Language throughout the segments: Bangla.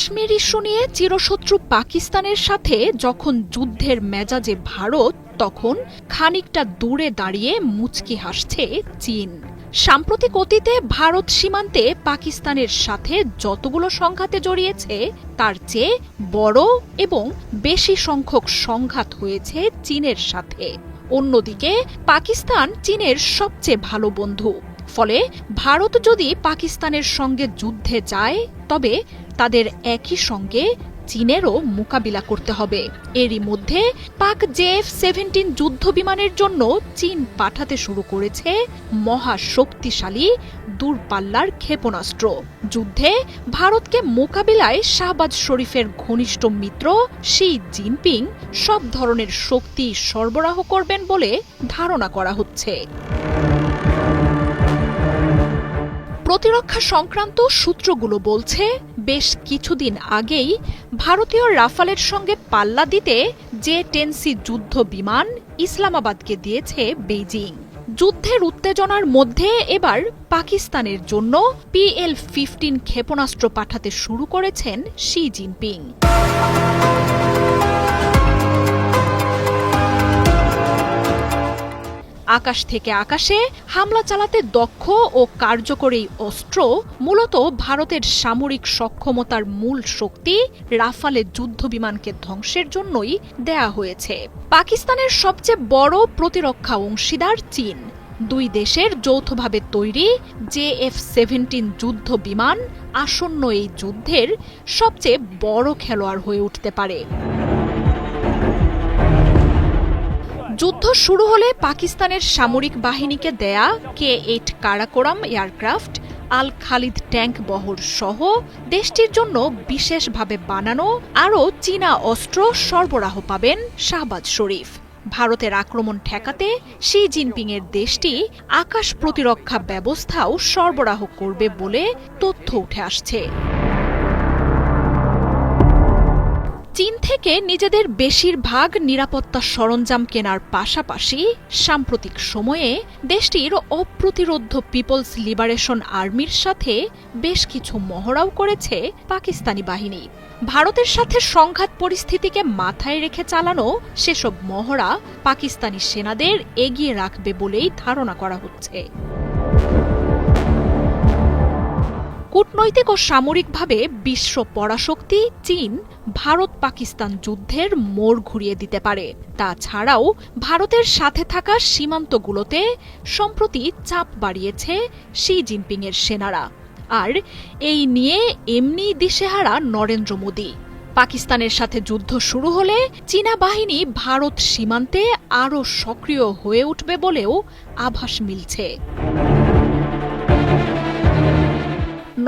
কাশ্মীর ইস্যু নিয়ে চিরশত্রু পাকিস্তানের সাথে যখন যুদ্ধের মেজাজে ভারত, তখন খানিকটা দূরে দাঁড়িয়ে মুচকি হাসছে চীন। সাম্প্রতিক অতীতে ভারত সীমান্তে পাকিস্তানের সাথে যতগুলো সংঘাতে জড়িয়েছে, তার চেয়ে বড় এবং বেশি সংখ্যক সংঘাত হয়েছে চীনের সাথে। অন্যদিকে, পাকিস্তান চীনের সবচেয়ে ভালো বন্ধু। ফলে ভারত যদি পাকিস্তানের সঙ্গে যুদ্ধে যায়, তবে তাদের একই সঙ্গে চীনেরও মোকাবিলা করতে হবে। এরই মধ্যে পাক জেএফ সেভেন্টিন যুদ্ধ বিমানের জন্য চীন পাঠাতে শুরু করেছে মহা শক্তিশালী দূরপাল্লার ক্ষেপণাস্ত্র। যুদ্ধে ভারতকে মোকাবিলায় শাহবাজ শরীফের ঘনিষ্ঠ মিত্র শি জিনপিং সব ধরনের শক্তি সরবরাহ করবেন বলে ধারণা করা হচ্ছে। প্রতিরক্ষা সংক্রান্ত সূত্রগুলো বলছে, বেশ কিছুদিন আগেই ভারতীয় রাফালের সঙ্গে পাল্লা দিতে যে টেনসি যুদ্ধ বিমান ইসলামাবাদকে দিয়েছে বেইজিং। যুদ্ধের উত্তেজনার মধ্যে এবার পাকিস্তানের জন্য পিএল ফিফটিন ক্ষেপণাস্ত্র পাঠাতে শুরু করেছেন শি জিনপিং। আকাশ থেকে আকাশে হামলা চালাতে দক্ষ ও কার্যকরী অস্ত্র মূলত ভারতের সামরিক সক্ষমতার মূল শক্তি রাফালে যুদ্ধ বিমানকে ধ্বংসের জন্যই দেয়া হয়েছে। পাকিস্তানের সবচেয়ে বড় প্রতিরক্ষা অংশীদার চীন। দুই দেশের যৌথভাবে তৈরি জে এফ সেভেন্টিন যুদ্ধ বিমান আসন্ন এই যুদ্ধের সবচেয়ে বড় খেলোয়াড় হয়ে উঠতে পারে। যুদ্ধ শুরু হলে পাকিস্তানের সামরিক বাহিনীকে দেয়া K eight Karakoram aircraft, Al Khalid tank বহর সহ দেশটির জন্য বিশেষভাবে বানানো আরও চীনা অস্ত্র সরবরাহ পাবেন শাহবাজ শরীফ। ভারতের আক্রমণ ঠেকাতে শি জিনপিংয়ের দেশটি আকাশ প্রতিরক্ষা ব্যবস্থাও সরবরাহ করবে বলে তথ্য উঠে আসছে। চীন থেকে নিজেদের বেশিরভাগ নিরাপত্তা সরঞ্জাম কেনার পাশাপাশি সাম্প্রতিক সময়ে দেশটির অপ্রতিরোধ্য পিপলস লিবারেশন আর্মির সাথে বেশ কিছু মহড়াও করেছে পাকিস্তানি বাহিনী। ভারতের সাথে সংঘাত পরিস্থিতিকে মাথায় রেখে চালানো সেসব মহড়া পাকিস্তানি সেনাদের এগিয়ে রাখবে বলেই ধারণা করা হচ্ছে। কূটনৈতিক ও সামরিকভাবে বিশ্ব পরাশক্তি, চীন, ভারত, পাকিস্তান যুদ্ধের মোড় ঘুরিয়ে দিতে পারে। তাছাড়াও ভারতের সাথে থাকা সীমান্তগুলোতে সম্প্রতি চাপ বাড়িয়েছে শি জিনপিংয়ের সেনারা। আর এই নিয়ে এমনি দিশেহারা নরেন্দ্র মোদী। পাকিস্তানের সাথে যুদ্ধ শুরু হলে চীনা বাহিনী ভারত সীমান্তে আরও সক্রিয় হয়ে উঠবে বলেও আভাস মিলছে।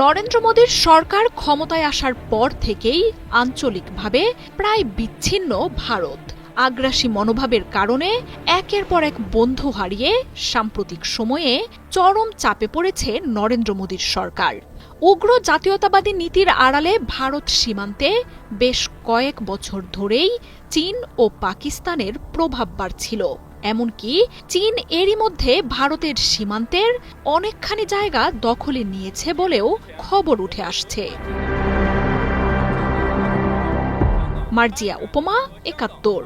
নরেন্দ্র মোদীর সরকার ক্ষমতায় আসার পর থেকেই আঞ্চলিকভাবে প্রায় বিচ্ছিন্ন ভারত। আগ্রাসী মনোভাবের কারণে একের পর এক বন্ধু হারিয়ে সাম্প্রতিক সময়ে চরম চাপে পড়েছে নরেন্দ্র মোদীর সরকার। উগ্র জাতীয়তাবাদী নীতির আড়ালে ভারত সীমান্তে বেশ কয়েক বছর ধরেই চীন ও পাকিস্তানের প্রভাব বাড়ছিল। এমনকি চীন এরই মধ্যে ভারতের সীমান্তের অনেকখানি জায়গা দখলে নিয়েছে বলেও খবর উঠে আসছে। মার্জিয়া উপমা একাত্তর।